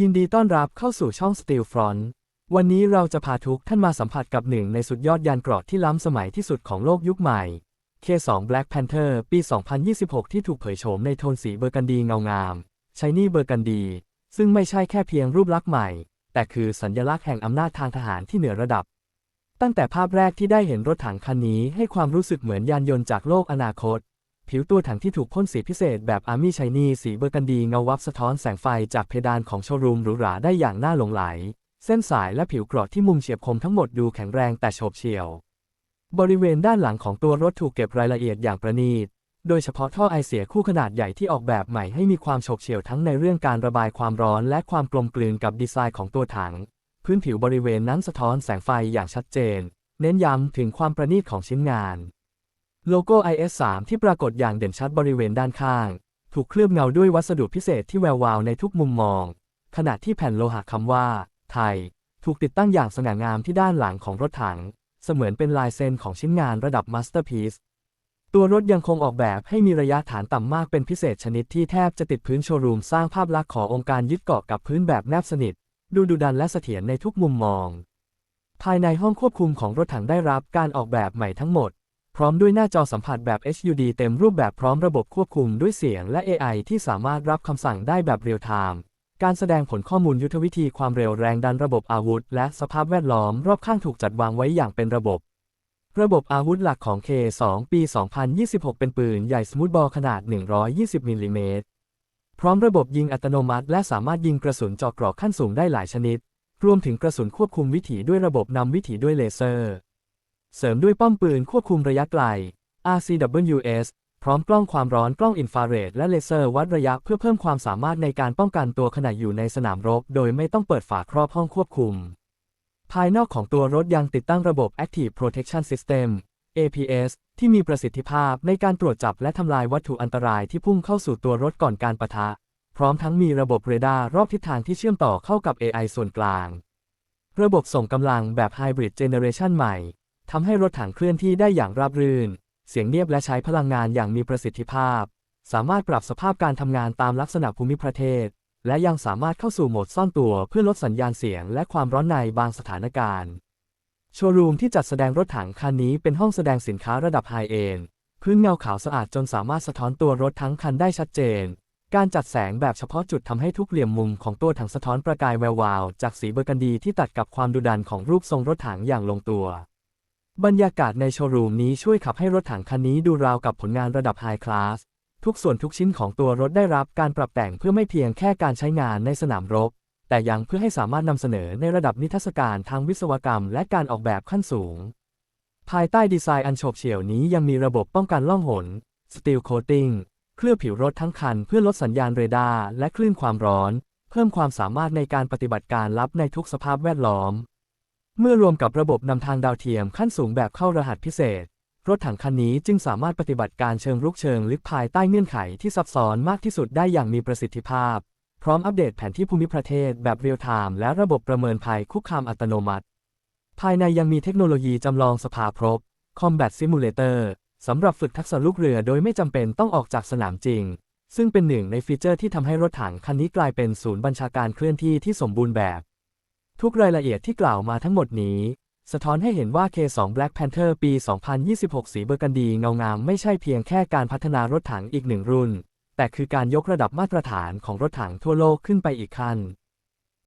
ยินดีต้อนรับเข้าสู่ช่อง Steel Front วันนี้เราจะพาทุกท่านมาสัมผัสกับหนึ่งในสุดยอดยานเกราะที่ล้ำสมัยที่สุดของโลกยุคใหม่ K2 Black Panther ปี 2026 ที่ถูกเผยโฉมในโทนสีเบอร์กันดีเงางามชายนี่เบอร์กันดี ซึ่งไม่ใช่แค่เพียงรูปลักษณ์ใหม่ แต่คือสัญลักษณ์แห่งอำนาจทางทหารที่เหนือระดับ ตั้งแต่ภาพแรกที่ได้เห็นรถถังคันนี้ให้ความรู้สึกเหมือนยานยนต์จากโลกอนาคต ผิวตัวถังที่ถูกพ่นสีพิเศษแบบอาร์มี่ชายนีสีเบอร์กันดีเงาวับสะท้อนแสงไฟจากเพดานของโชว์รูมหรูหราได้อย่างน่าหลงไหล เส้นสายและผิวกราะที่มุมเฉียบคมทั้งหมดดูแข็งแรงแต่โฉบเฉี่ยว บริเวณด้านหลังของตัวรถถูกเก็บรายละเอียดอย่างประณีต โดยเฉพาะท่อไอเสียคู่ขนาดใหญ่ที่ออกแบบใหม่ให้มีความโฉบเฉี่ยวทั้งในเรื่องการระบายความร้อนและความกลมกลืนกับดีไซน์ของตัวถัง พื้นผิวบริเวณนั้นสะท้อนแสงไฟอย่างชัดเจน เน้นย้ำถึงความประณีตของชิ้นงาน โลโก้ IS-3 ที่ปรากฏอย่างเด่นชัดบริเวณด้านข้าง ถูกเคลือบเงาด้วยวัสดุพิเศษที่แวววาวในทุกมุมมอง ขณะที่แผ่นโลหะคำว่า ไทย ถูกติดตั้งอย่างสง่างามที่ด้านหลังของรถถัง เสมือนเป็นลายเซ็นของชิ้นงานระดับมาสเตอร์พีซตัวรถยังคงออกแบบให้มีระยะฐานต่ำมากเป็นพิเศษชนิดที่แทบจะติดพื้นโชว์รูมสร้างภาพลักษณ์ขององค์การยึดเกาะกับพื้นแบบแนบสนิท ดูดุดันและเสถียรในทุกมุมมอง ภายในห้องควบคุมของรถถังได้รับการออกแบบใหม่ทั้งหมด พร้อมด้วยหน้าจอสัมผัสแบบ HUD เต็มรูปแบบพร้อมระบบควบคุมด้วยเสียงและ AI ที่สามารถรับคำสั่งได้แบบเรียลไทม์ การแสดงผลข้อมูลยุทธวิธีความเร็วแรงดันระบบอาวุธ และสภาพแวดล้อมรอบข้างถูกจัดวางไว้อย่างเป็นระบบ ระบบอาวุธหลักของ K2 ปี 2026 เป็นปืนใหญ่สมูทบอลขนาด 120มิลลิเมตร พร้อมระบบยิงอัตโนมัติและสามารถยิงกระสุนเจาะเกราะขั้นสูงได้หลายชนิด รวมถึงกระสุนควบคุมวิถีด้วยระบบนำวิถีด้วยเลเซอร์ เสริมด้วยป้อมปืนควบคุมระยะไกล RCWS พร้อมกล้องความร้อนกล้องอินฟราเรดและเลเซอร์วัดระยะเพื่อเพิ่มความสามารถในการป้องกันตัวขณะอยู่ในสนามรบ โดยไม่ต้องเปิดฝาครอบห้องควบคุม ภายนอกของตัวรถยังติดตั้งระบบ Active Protection System APS ที่มีประสิทธิภาพในการตรวจจับและทำลายวัตถุอันตรายที่พุ่งเข้าสู่ตัวรถก่อนการปะทะ พร้อมทั้งมีระบบเรดาร์รอบทิศทางที่เชื่อมต่อเข้ากับ AI ส่วนกลาง ระบบส่งกำลังแบบ Hybrid Generation ใหม่ ทำให้รถถังเคลื่อนที่ได้อย่างราบรื่น เสียงเงียบและใช้พลังงานอย่างมีประสิทธิภาพ สามารถปรับสภาพการทำงานตามลักษณะภูมิประเทศ และยังสามารถเข้าสู่โหมดซ่อนตัวเพื่อลดสัญญาณเสียงและความร้อนในบางสถานการณ์ โชว์รูมที่จัดแสดงรถถังคันนี้เป็นห้องแสดงสินค้าระดับไฮเอนด์พื้นเงาขาวสะอาดจนสามารถสะท้อนตัวรถทั้งคันได้ชัดเจน การจัดแสงแบบเฉพาะจุดทำให้ทุกเหลี่ยมมุมของตัวถังสะท้อนประกายแวววาว จากสีเบอร์กันดีที่ตัดกับความดุดันของรูปทรงรถถังอย่างลงตัว บรรยากาศในโชว์รูมนี้ช่วยขับให้รถถังคันนี้ดูราวกับผลงานระดับไฮคลาส ทุกส่วนทุกชิ้นของตัวรถได้รับการปรับแต่งเพื่อไม่เพียงแค่การใช้งานในสนามรบ แต่ยังเพื่อให้สามารถนำเสนอในระดับนิทรรศการทางวิศวกรรม และการออกแบบขั้นสูง ภายใต้ดีไซน์อันโฉบเฉี่ยวนี้ยังมีระบบป้องกันล่องหน Steel Coating เคลือบผิวรถทั้งคันเพื่อลดสัญญาณเรดาร์และคลื่นความร้อน เพิ่มความสามารถในการปฏิบัติการลับในทุกสภาพแวดล้อม เมื่อรวมกับระบบนำทางดาวเทียมขั้นสูงแบบเข้ารหัสพิเศษ รถถังคันนี้จึงสามารถปฏิบัติการเชิงรุกเชิงลึกภายใต้เงื่อนไขที่ซับซ้อนมากที่สุดได้อย่างมีประสิทธิภาพ พร้อมอัปเดตแผนที่ภูมิประเทศแบบเรียลไทม์และระบบประเมินภัยคุกคามอัตโนมัติ ภายในยังมีเทคโนโลยีจำลองสภาพรบ Combat Simulator สำหรับฝึกทักษะลูกเรือโดยไม่จำเป็นต้องออกจากสนามจริง ซึ่งเป็นหนึ่งในฟีเจอร์ที่ทำให้รถถังคันนี้กลายเป็นศูนย์บัญชาการเคลื่อนที่ที่สมบูรณ์แบบ ทุกรายละเอียดที่กล่าวมาทั้งหมดนี้ สะท้อนให้เห็นว่า K2 Black Panther ปี 2026 สีเบอร์กันดีเงางามไม่ใช่เพียงแค่การพัฒนารถถังอีกหนึ่งรุ่น แต่คือการยกระดับมาตรฐานของรถถังทั่วโลกขึ้นไปอีกขั้น